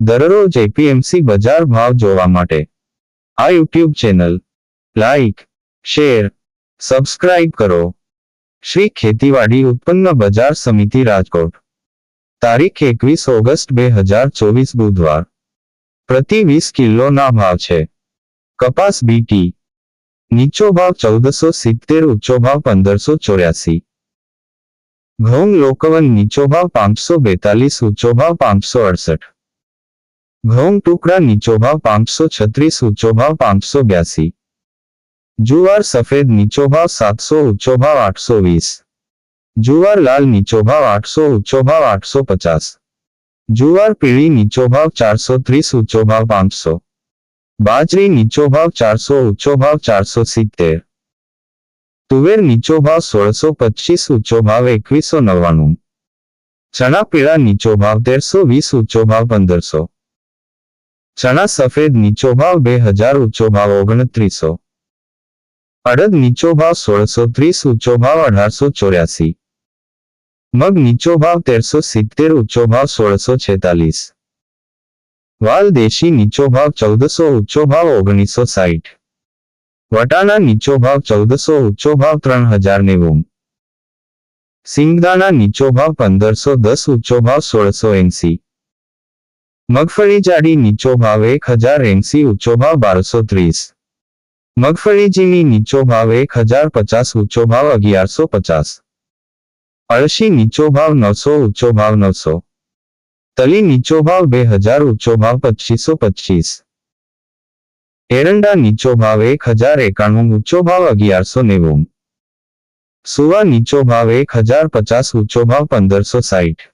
દરરોજ એપીએમસી બજાર ભાવ જોવા માટે. આ YouTube channel. Like, share, subscribe કરો. શ્રી ખેતીવાડી ઉત્પન્ન બજાર સમિતિ રાજકોટ. તારીખ એકવીસ ઓગસ્ટ બે હજાર ચોવીસ બુધવાર. પ્રતિ વીસ કિલોના ભાવ છે. કપાસ બીટી નીચો ભાવ ચૌદસો સિત્તેર, ઊંચો ભાવ પંદરસો ચોર્યાસી. ઘઉં લોકવન નીચો ભાવ પાંચસો બેતાલીસ, ઊંચો ભાવ પાંચસો અડસઠ. ઘઉં ટુકડા નીચો ભાવ પાંચસો છત્રીસ, ઊંચો ભાવ પાંચસો બ્યાસી. જુવાર સફેદ નીચો ભાવ સાતસો, ઊંચો ભાવ આઠસો વીસ. જુવાર લાલ નીચો ભાવ આઠસો, ઊંચો ભાવ આઠસો પચાસ. જુવાર પીળી નીચો ભાવ ચારસો ત્રીસ, ઊંચો ભાવ પાંચસો. બાજરી નીચો ભાવ ચારસો, ઊંચો ભાવ ચારસો સિત્તેર. તુવેર નીચો ભાવ સોળસો પચીસ, ઊંચો ભાવ એકવીસો નવ્વાણું. ચણા પીળા નીચો ભાવ તેરસો વીસ, ઊંચો ભાવ પંદરસો. ચણા સફેદ નીચો ભાવ બે હજાર ઊંચો ભાવ ઓગણત્રીસો. અડદ નીચો ભાવ સોળસો ત્રીસ ઊંચો ભાવ અઢારસો ચોર્યાસી. મગ નીચો ભાવ તેરસો સિત્તેર ઊંચો ભાવ સોળસો છેતાલીસ. વાલ દેશી નીચો ભાવ ચૌદસો ઊંચો ભાવ ઓગણીસો સાઠ વટાણા નીચો ભાવ ચૌદસો ઊંચો ભાવ ત્રણ હજાર નેવું. સિંગદાણા નીચો ભાવ પંદરસો દસ ઊંચો ભાવ સોળસો એંસી. મગફળી જાડી નીચો ભાવ એક હજાર એંસી, ઊંચો ભાવ બારસો ત્રીસ. મગફળી ઝીણી નીચો ભાવ એક હજાર પચાસ, ઊંચો ભાવ અગિયારસો પચાસ. અળશી નીચો ભાવ નવસો, ઊંચો ભાવ નવસો. તલી નીચો ભાવ બે હજાર, ઊંચો ભાવ પચીસો પચીસ. એરંડા નીચો ભાવ એક હજાર એકાણું, ઊંચો ભાવ અગિયારસો નેવું. સુવા નીચો ભાવ એક હજાર પચાસ, ઊંચો ભાવ પંદરસો સાઠ.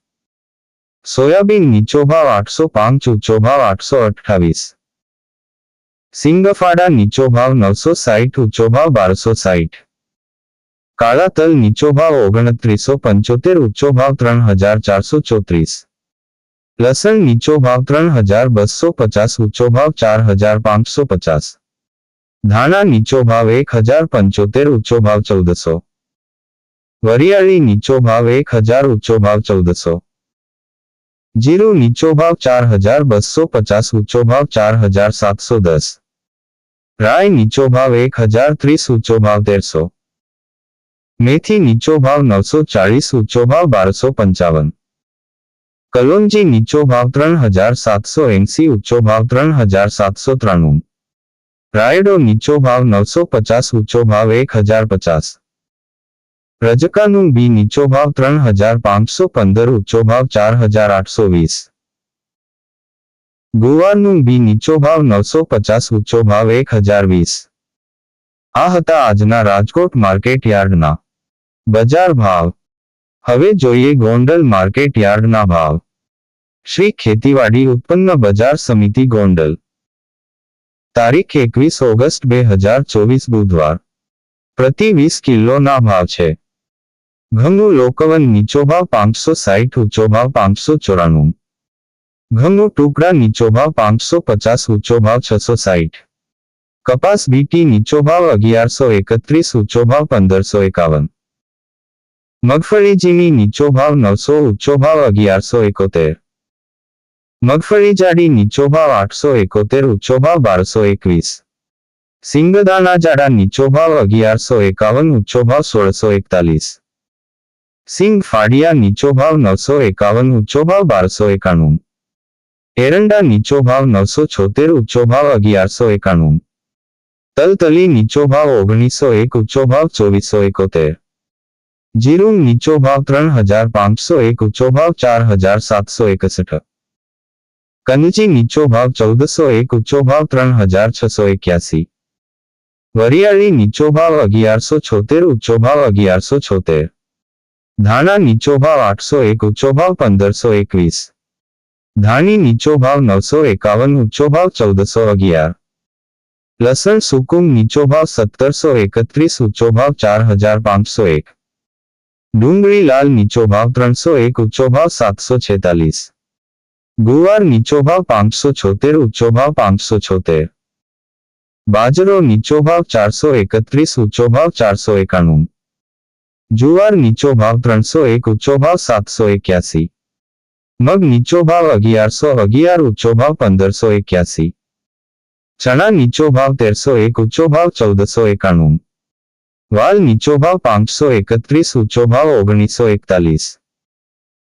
સોયાબીન નીચો ભાવ આઠસો પાંચ ઊંચો ભાવ આઠસો અઠ્ઠાવીસ. સિંગફાડા નીચો ભાવ નવસો સાઠ ઊંચો ભાવ બારસો સાઠ કાળા તલ નીચો ભાવ ઓગણત્રીસો પંચોતેર ઊંચો ભાવ ત્રણ હજાર ચારસો ચોત્રીસ. લસણ નીચો ભાવ ત્રણ હજાર બસો પચાસ ઊંચો ભાવ ચાર હજાર પાંચસો પચાસ. ધાણા નીચો ભાવ એક હજાર પંચોતેર ઊંચો ભાવ ચૌદસો. વરિયાળી નીચો ભાવ એક હજાર ઊંચો ભાવ ચૌદસો. જીરું નીચો ભાવ ચાર હજાર બસો પચાસ ઊંચો ભાવ ચાર હજાર સાતસો દસ રાય નીચો ભાવ એક હજાર ત્રીસ ઊંચો ભાવ તેરસો મેથી નીચો ભાવ નવસો ચાળીસ ઊંચો ભાવ બારસો પંચાવન કલોંજી નીચો ભાવ ત્રણ હજાર સાતસો એંસી ઊંચો ભાવ ત્રણ હજાર સાતસો ત્રાણું રાયડો નીચો ભાવ નવસો પચાસ ઊંચો ભાવ એક હજાર પચાસ રજકાનું બી નીચો ભાવ ત્રણ હજાર પાંચસો પંદર, ઊંચો ભાવ ચાર હજાર આઠસો વીસ. ગુવારનું બી નીચો ભાવ નવસો પચાસ, ઊંચો ભાવ એક હજાર વીસ. આ હતા આજના રાજકોટ માર્કેટ યાર્ડના બજાર ભાવ. હવે જોઈએ ગોંડલ માર્કેટ યાર્ડના ભાવ. શ્રી ખેતીવાડી ઉત્પન્ન બજાર સમિતિ ગોંડલ. તારીખ એકવીસ ઓગસ્ટ બે હજાર ચોવીસ બુધવાર. પ્રતિ વીસ કિલોના ભાવ છે. ઘઉંનું લોકવન નીચો ભાવ પાંચસો સાઠ ઊંચો ભાવ પાંચસો ચોરાણું. ઘઉંનું ટુકડા નીચો ભાવ પાંચસો પચાસ ઊંચો ભાવ છસો સાઠ કપાસ બીટી નીચો ભાવ અગિયારસો એકત્રીસ ઊંચો ભાવ પંદરસો એકાવન. મગફળી ઝીણી નીચો ભાવ નવસો ઊંચો ભાવ અગિયારસો એકોતેર. મગફળી જાડી નીચો ભાવ આઠસો એકોતેર ઊંચો ભાવ બારસો એકવીસ. સિંગદાણા જાડા નીચો ભાવ અગિયારસો એકાવન ઊંચો ભાવ સોળસો એકતાલીસ. સિંગ ફાડિયા નીચો ભાવ નવસો એકાવન, ઊંચો ભાવ બારસો એકાણું. એરંડા નીચો ભાવ નવસો છોતેર, ઊંચો ભાવ અગિયારસો એકાણું. તલતલી નીચો ભાવ ઓગણીસો એક, ઊંચો ભાવ ચોવીસો એકોતેર. જીરું નીચો ભાવ ત્રણ હજાર પાંચસો એક, ઊંચો ભાવ ચાર હજાર સાતસો એકસઠ. કનજી નીચો ભાવ ચૌદસો એક, ઊંચો ભાવ ત્રણ હજાર છસો એક્યાસી. વરિયાળી નીચો ભાવ અગિયારસો છોતેર, ઊંચો ભાવ અગિયારસો છોતેર. ધાણા નીચો ભાવ આઠસો એક ઊંચો ભાવ પંદરસો એકવીસ. ધાણી નીચો ભાવ નવસો એકાવન ઊંચો ભાવ ચૌદસો અગિયાર. લસણ સુકુમ નીચો ભાવ સત્તરસો એકત્રીસ ઊંચો ભાવ ચાર હજાર પાંચસો એક. ડુંગળી લાલ નીચો ભાવ ત્રણસો એક ઊંચો ભાવ સાતસો છેતાલીસ. ગુવાર નીચો ભાવ પાંચસો છોતેર ઊંચો ભાવ પાંચસો છોતેર. બાજરો નીચો ભાવ ચારસો એકત્રીસ ઊંચો ભાવ ચારસો એકાણું. જુવાર નીચો ભાવ ત્રણસો એક, ઊંચો ભાવ સાતસો એક્યાસી. મગ નીચો ભાવ અગિયારસો, અગિયાર, ઊંચો ભાવ પંદરસો એક્યાસી. ચણા નીચો ભાવ તેરસો એક, ઊંચો ભાવ ચૌદસો એકાણું. વાલ નીચો ભાવ પાંચસો એકત્રીસ, ઊંચો ભાવ ઓગણીસો એકતાલીસ.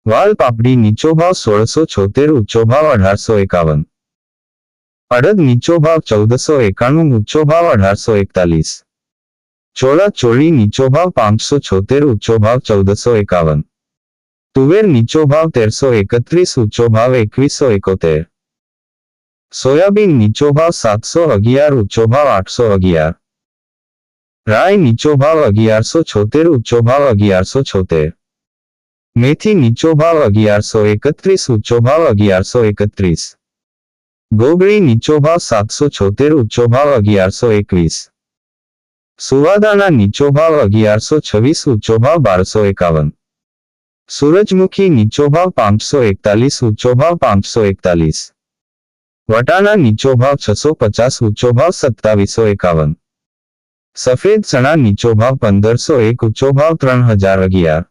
વાલ પાપડી નીચો ભાવ સોળસો છોતેર, ઊંચો ભાવ અઢારસો એકાવન. અડદ નીચો ભાવ ચૌદસો એકાણું, ઊંચો ભાવ અઢારસો એકતાલીસ. ચોળા ચોળી નીચો ભાવ પાંચસો છોતેર, ઊંચો ભાવ ચૌદસો એકાવન. તુવેર નીચો ભાવ તેરસો એકત્રીસ, ઊંચો ભાવ એકવીસો એકોતેર. સોયાબીન નીચો ભાવ સાતસો અગિયાર, ઊંચો ભાવ આઠસો અગિયાર. રાય નીચો ભાવ અગિયારસો છોતેર, ઊંચો ભાવ અગિયારસો છોતેર. મેથી નીચો ભાવ અગિયારસો એકત્રીસ, ઊંચો ભાવ અગિયારસો એકત્રીસ. ગોગળી નીચો ભાવ સાતસો છોતેર, ઊંચો ભાવ અગિયારસો એકવીસ. સુવાદાના નીચો ભાવ અગિયારસો છવ્વીસ, ઊંચો ભાવ બારસો એકાવન. સૂરજમુખી નીચો ભાવ પાંચસો એકતાલીસ, ઊંચો ભાવ પાંચસો એકતાલીસ. વટાણા નીચો ભાવ છસો પચાસ, ઊંચો ભાવ સત્તાવીસો એકાવન. સફેદ ચણા નીચો ભાવ પંદરસો એક, ઊંચો ભાવ ત્રણ હજાર અગિયાર.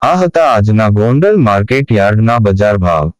આ હતા આજના ગોંડલ માર્કેટ યાર્ડના બજાર ભાવ.